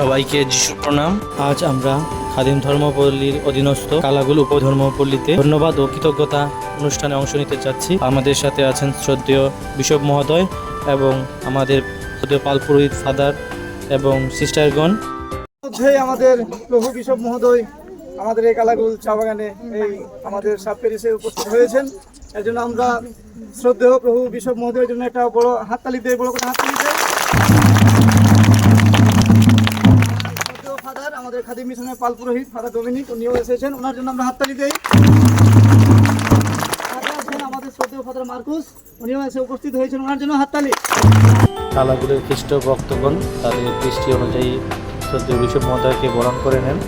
সবাইকে যিশু প্রণাম। আজ আমরা খাদিম ধর্মপল্লীর অধীনস্থ কালাগুল উপধর্মপল্লীতে ধন্যবাদ ও কৃতজ্ঞতা অনুষ্ঠানে অংশ নিতে চাচ্ছি। আমাদের সাথে আছেন শ্রদ্ধেয় বিশপ মহোদয় এবং আমাদের শ্রদ্ধেয় পাল পুরোহিত ফাদার এবং সিস্টারগণ। মধ্যেই আমাদের প্রভু বিশপ মহোদয় আমাদের এই কালাগুল চা বাগানে এই আমাদের সাব প্যারিসে উপস্থিত হয়েছেন। এর জন্য আমরা শ্রদ্ধেয় প্রভু বিশপ মহোদয়ের জন্য একটা বড় হাততালি দেয় বড় করে হাততালি দেয় আমাদের খাদিম মিশনের পাল পুরোহিত, ফাদার ডোমিনিক, উনিও এসেছেন। ওনার জন্য আমরা হাততালি দিই। আমাদের শ্রদ্ধেয় ফাদার মার্কুস, উনিও এসে উপস্থিত হয়েছেন। ওনার জন্য হাততালি। কালাগুলের খ্রিস্ট ভক্তগণ, তাদের কৃষ্টি অনুযায়ী শ্রদ্ধেয় বিশপ মহোদয়কে বরণ করে নেন।